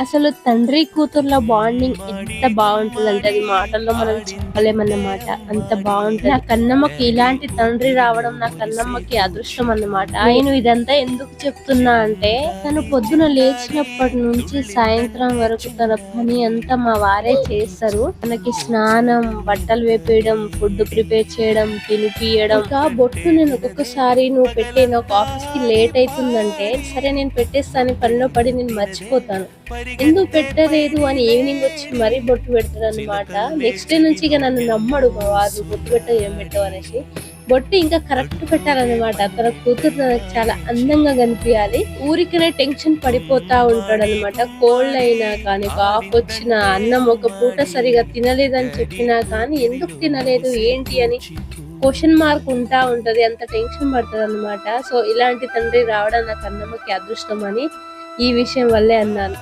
అసలు తండ్రి కూతుర్ల బాండింగ్ ఎంత బాగుంటుంది అంటే అది మాటల్లో మనం చెప్పలేమన్నమాట. అంత బాగుంటుంది. నా కన్నమ్మకి ఇలాంటి తండ్రి రావడం నా కన్నమ్మకి అదృష్టం అన్నమాట. నేను ఇదంతా ఎందుకు చెప్తున్నా అంటే తను పొద్దున లేచినప్పటి నుంచి సాయంత్రం వరకు తన పని అంతా మా వారే చేస్తారు. తనకి స్నానం బట్టలు వేపేయడం ఫుడ్ ప్రిపేర్ చేయడం తినిపియడం. ఇంకా బొట్టు నేను ఒక్కొక్కసారి నువ్వు పెట్టే నాకు ఆఫీస్కి లేట్ అవుతుందంటే సరే నేను పెట్టేస్తాను పనిలో పడి నేను మర్చిపోతాను. ఎందుకు పెట్టలేదు అని ఈవినింగ్ వచ్చి మరీ బొట్టు పెడతాడు అనమాట నెక్స్ట్ డే నుంచి ఇక నన్ను నమ్మడు మా వారు బొట్టు పెట్ట ఏం పెట్టవు అనేసి. బొట్టు ఇంకా కరెక్ట్ పెట్టాలన్నమాట. తన కూతురు నాకు చాలా అందంగా కనిపించాలి. ఊరికనే టెన్షన్ పడిపోతా ఉంటాడు అనమాట కోల్డ్ అయినా కానీ కాఫ్ వచ్చిన అన్నం ఒక పూట సరిగా తినలేదని చెప్పినా కానీ ఎందుకు తినలేదు ఏంటి అని క్వశ్చన్ మార్క్ ఉంటా ఉంటది. అంత టెన్షన్ పడుతుంది అనమాట సో ఇలాంటి తండ్రి రావడం నాకు అన్నమ్మకి అదృష్టం అని ఈ విషయం వల్లే అన్నాను.